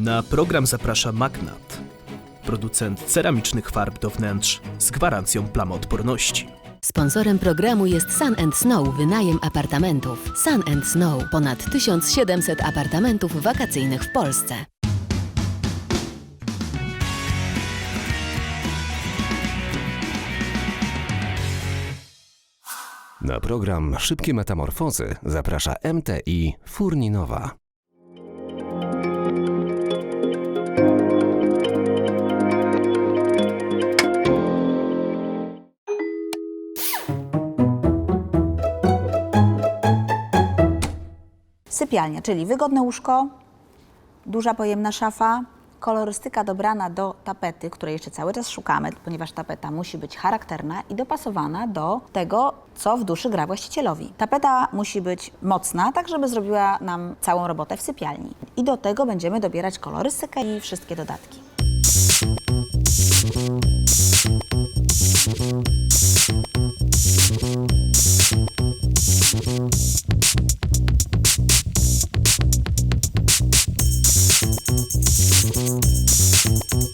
Na program zaprasza Magnat, producent ceramicznych farb do wnętrz z gwarancją plamoodporności. Sponsorem programu jest Sun and Snow wynajem apartamentów. Sun and Snow ponad 1700 apartamentów wakacyjnych w Polsce. Na program Szybkie Metamorfozy zaprasza MTI Furninowa. Sypialnia, czyli wygodne łóżko, duża pojemna szafa, kolorystyka dobrana do tapety, której jeszcze cały czas szukamy, ponieważ tapeta musi być charakterna i dopasowana do tego, co w duszy gra właścicielowi. Tapeta musi być mocna, tak żeby zrobiła nam całą robotę w sypialni. I do tego będziemy dobierać kolorystykę i wszystkie dodatki.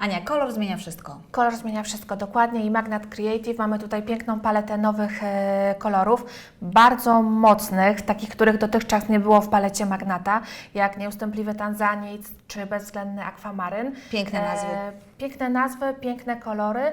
Ania, kolor zmienia wszystko. Kolor zmienia wszystko dokładnie i Magnat Creative mamy tutaj piękną paletę nowych e, kolorów, bardzo mocnych, takich, których dotychczas nie było w palecie Magnata, jak nieustępliwy tanzanic czy bezwzględny akwamaryn. Piękne nazwy. piękne nazwy, piękne kolory.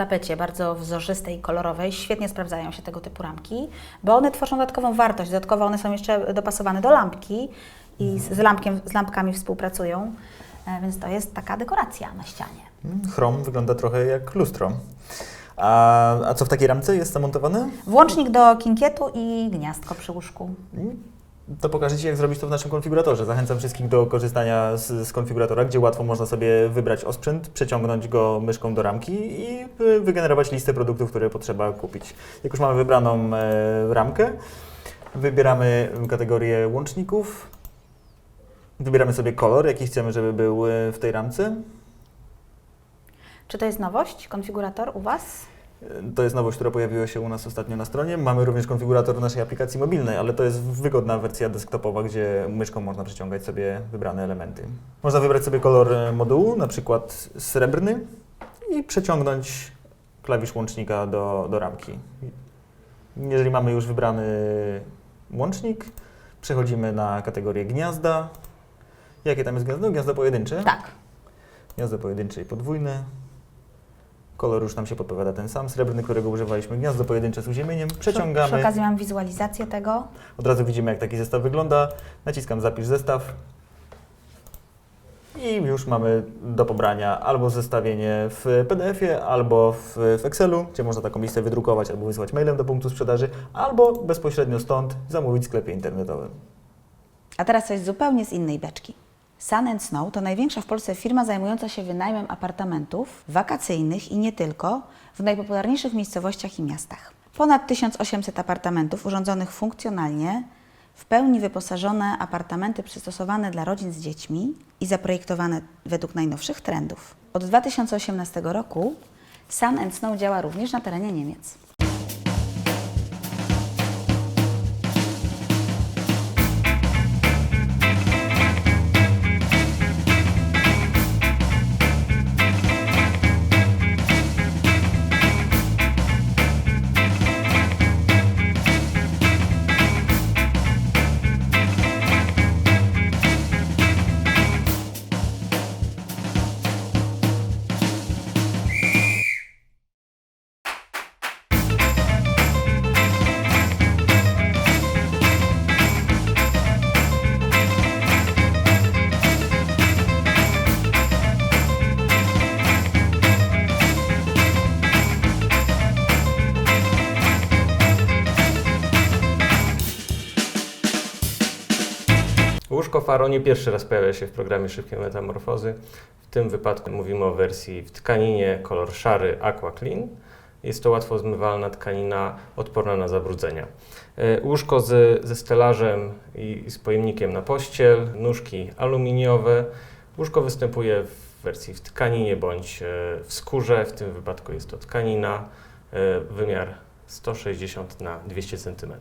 Tapecie bardzo wzorzystej i kolorowej świetnie sprawdzają się tego typu ramki, bo one tworzą dodatkową wartość. Dodatkowo one są jeszcze dopasowane do lampki i z, lampkiem, z lampkami współpracują, e, więc to jest taka dekoracja na ścianie. Chrom wygląda trochę jak lustro. A, a co w takiej ramce jest zamontowane? Włącznik do kinkietu i gniazdko przy łóżku. To pokażę Ci, jak zrobić to w naszym konfiguratorze. Zachęcam wszystkich do korzystania z, z konfiguratora, gdzie łatwo można sobie wybrać osprzęt, przeciągnąć go myszką do ramki i y, wygenerować listę produktów, które potrzeba kupić. Jak już mamy wybraną e, ramkę, wybieramy kategorię łączników, wybieramy sobie kolor, jaki chcemy, żeby był e, w tej ramce. Czy to jest nowość, konfigurator u Was? To jest nowość, która pojawiła się u nas ostatnio na stronie. Mamy również konfigurator naszej aplikacji mobilnej, ale to jest wygodna wersja desktopowa, gdzie myszką można przeciągać sobie wybrane elementy. Można wybrać sobie kolor e, modułu, na przykład srebrny i przeciągnąć klawisz łącznika do, do ramki. Jeżeli mamy już wybrany łącznik, przechodzimy na kategorię gniazda. Jakie tam jest gniazdo? Gniazdo pojedyncze? Tak. Gniazdo pojedyncze i podwójne. Kolor już nam się podpowiada ten sam, srebrny, którego używaliśmy. Gniazdo pojedyncze z uziemieniem. Przy, Przeciągamy. przy okazji mam wizualizację tego. Od razu widzimy, jak taki zestaw wygląda. Naciskam zapisz zestaw. I już mamy do pobrania albo zestawienie w PDF-ie, albo w, w Excelu, gdzie można taką listę wydrukować albo wysłać mailem do punktu sprzedaży, albo bezpośrednio stąd zamówić w sklepie internetowym. A teraz coś zupełnie z innej beczki. Sun Snow to największa w Polsce firma zajmująca się wynajmem apartamentów wakacyjnych i nie tylko w najpopularniejszych miejscowościach i miastach. Ponad 1800 apartamentów urządzonych funkcjonalnie w pełni wyposażone apartamenty przystosowane dla rodzin z dziećmi i zaprojektowane według najnowszych trendów. Od 2018 roku Sun Snow działa również na terenie Niemiec. Łóżko Faro nie pierwszy raz pojawia się w programie Szybkie Metamorfozy. W tym wypadku mówimy o wersji w tkaninie kolor szary Aqua Clean. Jest to łatwo zmywalna tkanina odporna na zabrudzenia. E, Łóżko z, ze stelażem i z pojemnikiem na pościel, nóżki aluminiowe. Łóżko występuje w wersji w tkaninie bądź e, w skórze. W tym wypadku jest to tkanina, e, wymiar 160 na 200 cm.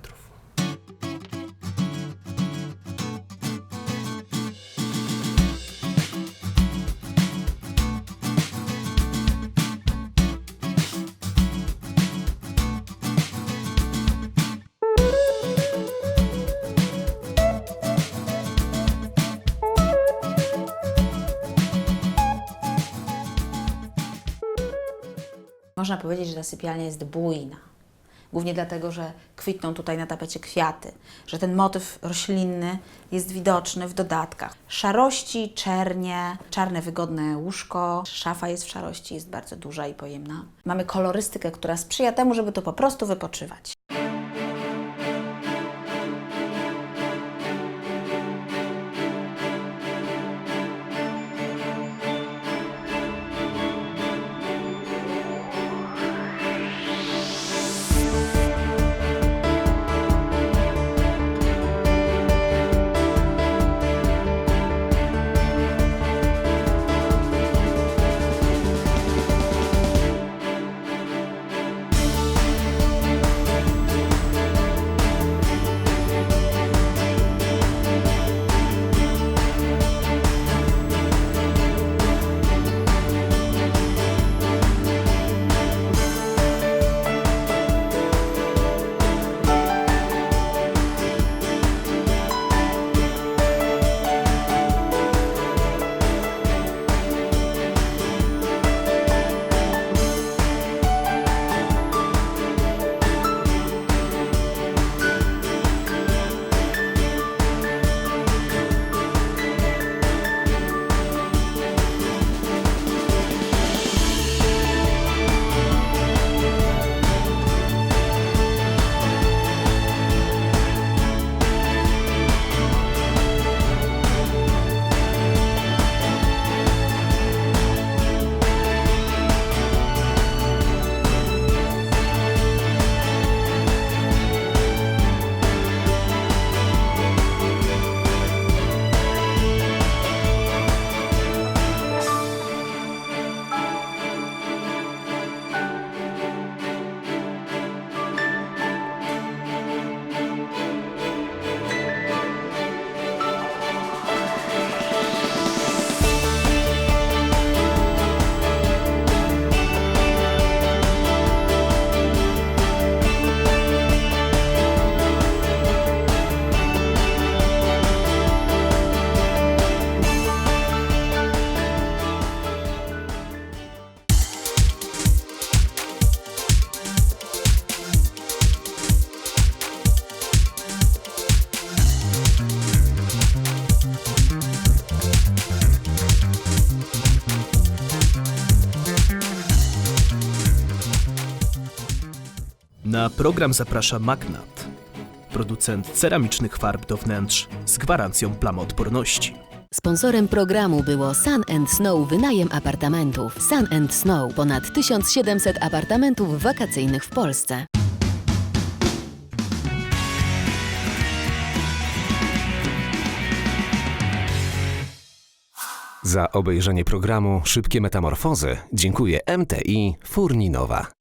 Można powiedzieć, że ta sypialnia jest bujna. Głównie dlatego, że kwitną tutaj na tapecie kwiaty, że ten motyw roślinny jest widoczny w dodatkach. Szarości, czernie, czarne wygodne łóżko, szafa jest w szarości, jest bardzo duża i pojemna. Mamy kolorystykę, która sprzyja temu, żeby tu po prostu wypoczywać. Na program zaprasza Magnat, producent ceramicznych farb do wnętrz z gwarancją plamoodporności. Sponsorem programu było Sun and Snow wynajem apartamentów. Sun and Snow ponad 1700 apartamentów wakacyjnych w Polsce. Za obejrzenie programu Szybkie Metamorfozy dziękuję MTI Furninowa.